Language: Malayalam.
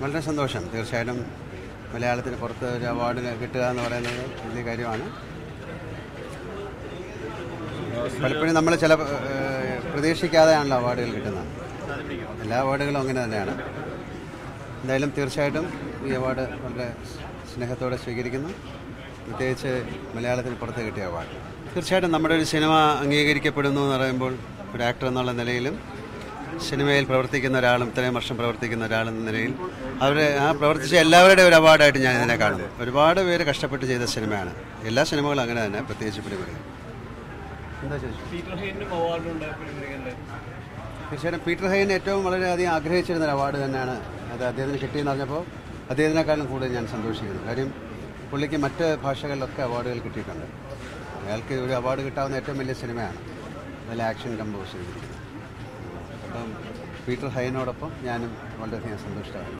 വളരെ സന്തോഷം. തീർച്ചയായിട്ടും മലയാളത്തിന് പുറത്ത് ഒരു അവാർഡ് കിട്ടുക എന്ന് പറയുന്നത് വലിയ കാര്യമാണ്. പലപ്പോഴും നമ്മൾ ചില പ്രതീക്ഷിക്കാതെയാണല്ലോ അവാർഡുകൾ കിട്ടുന്നത്. എല്ലാ അവാർഡുകളും അങ്ങനെ തന്നെയാണ്. എന്തായാലും തീർച്ചയായിട്ടും ഈ അവാർഡ് വളരെ സ്നേഹത്തോടെ സ്വീകരിക്കുന്നു. പ്രത്യേകിച്ച് മലയാളത്തിന് പുറത്ത് കിട്ടിയ അവാർഡ് തീർച്ചയായിട്ടും നമ്മുടെ ഒരു സിനിമ അംഗീകരിക്കപ്പെടുന്നു എന്ന് പറയുമ്പോൾ ഒരു ആക്ടർ എന്നുള്ള നിലയിലും സിനിമയിൽ പ്രവർത്തിക്കുന്ന ഒരാളും ഇത്രയും വർഷം പ്രവർത്തിക്കുന്ന ഒരാളെന്ന നിലയിൽ അവർ ആ പ്രവർത്തിച്ച എല്ലാവരുടെയും ഒരു അവാർഡായിട്ട് ഞാൻ ഇതിനെ കാണുന്നു ഒരുപാട് പേര് കഷ്ടപ്പെട്ട് ചെയ്ത സിനിമയാണ്. എല്ലാ സിനിമകളും അങ്ങനെ തന്നെ പ്രത്യേകിച്ച് ഉണ്ടായപ്പോഴേ തീർച്ചയായിട്ടും പീറ്റർ ഹൈൻ ഏറ്റവും വളരെയധികം ആഗ്രഹിച്ചിരുന്ന ഒരു അവാർഡ് തന്നെയാണ് അത് അദ്ദേഹത്തിന് കിട്ടിയെന്ന് പറഞ്ഞപ്പോൾ അദ്ദേഹത്തിനേക്കാളും കൂടുതൽ ഞാൻ സന്തോഷിക്കുന്നു. കാര്യം പുള്ളിക്ക് മറ്റ് ഭാഷകളിലൊക്കെ അവാർഡുകൾ കിട്ടിയിട്ടുണ്ട്. അയാൾക്ക് ഒരു അവാർഡ് കിട്ടാവുന്ന ഏറ്റവും വലിയ സിനിമയാണ്. നല്ല ആക്ഷൻ കമ്പോസ് ചെയ്തിരിക്കുന്നത്. പീറ്റർ ഹൈനോടൊപ്പം ഞാനും വളരെയധികം സന്തുഷ്ടമാണ്